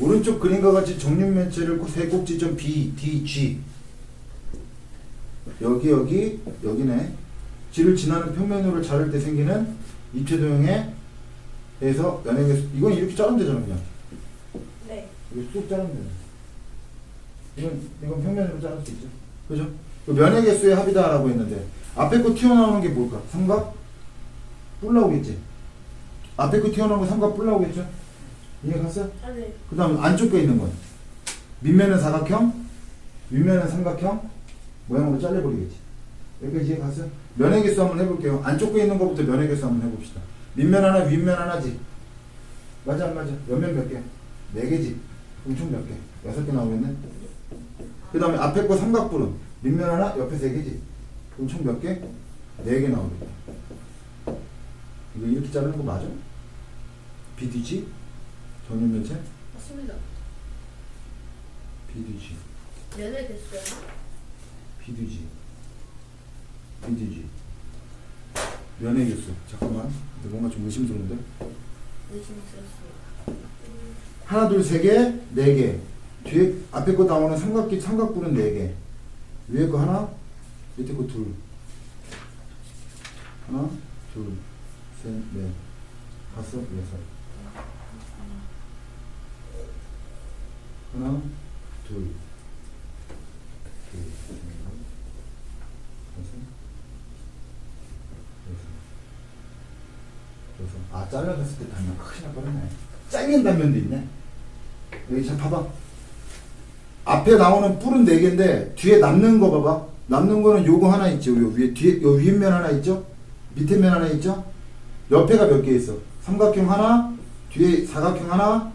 오른쪽 그림과 같이 정육 면체를 세 꼭지점 B, D, G 여기 여기 여기네 G를 지나는 평면으로 자를 때 생기는 입체 도형에 대해서 연예계 이건 이렇게 자르면 되잖아 그냥 네. 이거 쑥 자르면 되잖아 이건 이건 평면으로 자를 수 있죠 그죠? 그 면의 개수의 합이다라고 했는데 앞에 거 튀어나오는 게 뭘까? 삼각? 뿔 나오겠지? 앞에 거 튀어나오는 거 삼각 뿔 나오겠죠? 이해 갔어? 아, 네. 그 다음 안쪽에 있는 건 밑면은 사각형, 윗면은 삼각형 모양으로 잘려버리겠지. 여기까지 이해 갔어? 면의 개수 한번 해볼게요. 안쪽에 있는 것부터 면의 개수 한번 해봅시다. 밑면 하나, 윗면 하나지. 맞아 안 맞아? 옆면 몇 개? 네 개지. 그럼 총 몇 개? 여섯 개 나오겠네. 그 다음에 앞에 거 삼각뿔은 밑면 하나, 옆에 세 개지. 그럼 총 몇 개? 네 개 나오겠다. 이거 이렇게 자르는 거 맞아? BDG? 정육면체? 맞습니다. BDG, 면을 됐어요. BDG, BDG. 면의 개수. 잠깐만. 근데 뭔가 좀 의심스러운데? 의심스럽습니다. 하나, 둘, 세 개, 네 개. 뒤에 앞에 거 나오는 삼각기 삼각뿔은 네 개. 위에 거 하나, 밑에 거 둘. 하나, 둘, 셋, 넷, 다섯, 여섯. 하나, 둘, 둘, 여섯. 여섯. 아 잘라졌을 때 단면 크게 나버렸네. 잘린 단면도 있네. 여기 자 봐봐. 앞에 나오는 뿔은 네 개인데 뒤에 남는 거 봐봐. 남는 거는 요거 하나 있죠. 요 위에 뒤에 요 윗면 하나 있죠. 밑에 면 하나 있죠. 옆에가 몇 개 있어. 삼각형 하나, 뒤에 사각형 하나,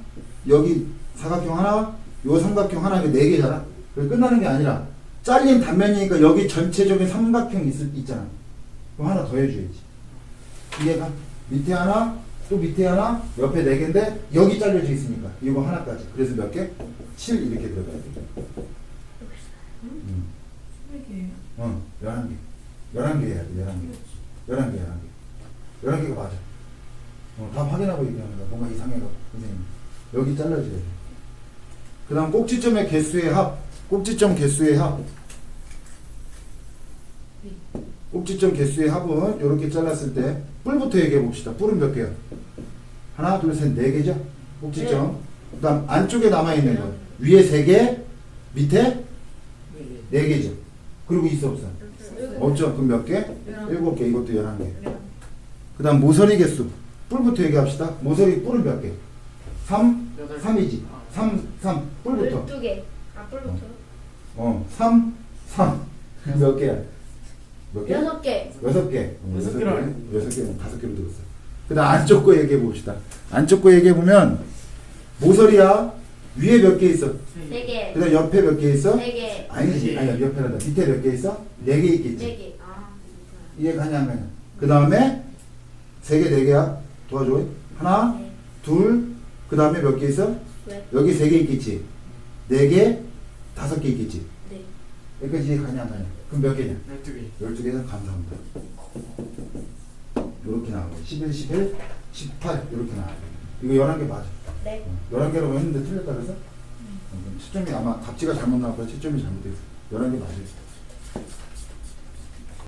여기 사각형 하나, 요 삼각형 하나 이게 네 개잖아. 그래 끝나는 게 아니라 잘린 단면이니까 여기 전체적인 삼각형 있, 있잖아. 그럼 하나 더 해줘야지. 이해가? 밑에 하나, 또 밑에 하나, 옆에 네 개인데 여기 잘려져 있으니까 이거 하나까지. 그래서 몇 개? 7 이렇게 들어가야 돼. 음. 어, 11개. 11개 해야 돼, 11개. 11개, 11개. 11개가 맞아. 어, 다 확인하고 얘기하는 거야. 뭔가 이상해가, 선생님. 여기 잘라줘야 돼. 그 다음 꼭지점의 개수의 합. 꼭지점 개수의 합. 꼭지점 개수의 합은 이렇게 잘랐을 때 뿔부터 얘기해 봅시다. 뿔은 몇 개야? 하나, 둘, 셋, 네 개죠? 꼭지점. 그 다음 안쪽에 남아있는 거. 위에 세 개, 밑에 네 개죠. 그리고 있어 없어? 없죠? 그럼 몇 개? 일곱 개. 이것도 열한 개. 그 다음 모서리 개수. 뿔부터 얘기합시다. 모서리 뿔은 몇 개? 3? 여덟 개. 3이지. 3, 3. 뿔부터. 12개. 아, 뿔부터. 어, 3, 3. 몇 개야? 몇 개? 여섯 개. 여섯 개. 어, 여섯 개로 개. 알고. 여섯 개, 다섯 개로 들었어. 그 다음 안쪽 거 얘기해 봅시다. 안쪽 거 얘기해 보면 모서리야 위에 몇 개 있어? 네 개. 그 다음 옆에 몇 개 있어? 네 개. 아니지. 네. 아니 옆에란다. 밑에 몇 개 있어? 네개 있겠지. 네 개. 아. 이해 가냐 안 가냐? 그 다음에 세 개, 네 개야. 도와줘. 하나, 네. 둘, 그 다음에 몇 개 있어? 네. 여기 세 개 있겠지. 네 개, 다섯 개 있겠지. 네. 여기까지 이해 가냐 안 가냐? 그럼 몇 개냐? 12개. 12개는 감사합니다. 이렇게 나오고 11, 11, 18 이렇게 나와요. 이거 11개 맞아. 네. 11개라고 했는데 틀렸다 그래서? 어, 그럼 채점이 아마 답지가 잘못 나왔고 채점이 잘못됐어. 11개 맞아요.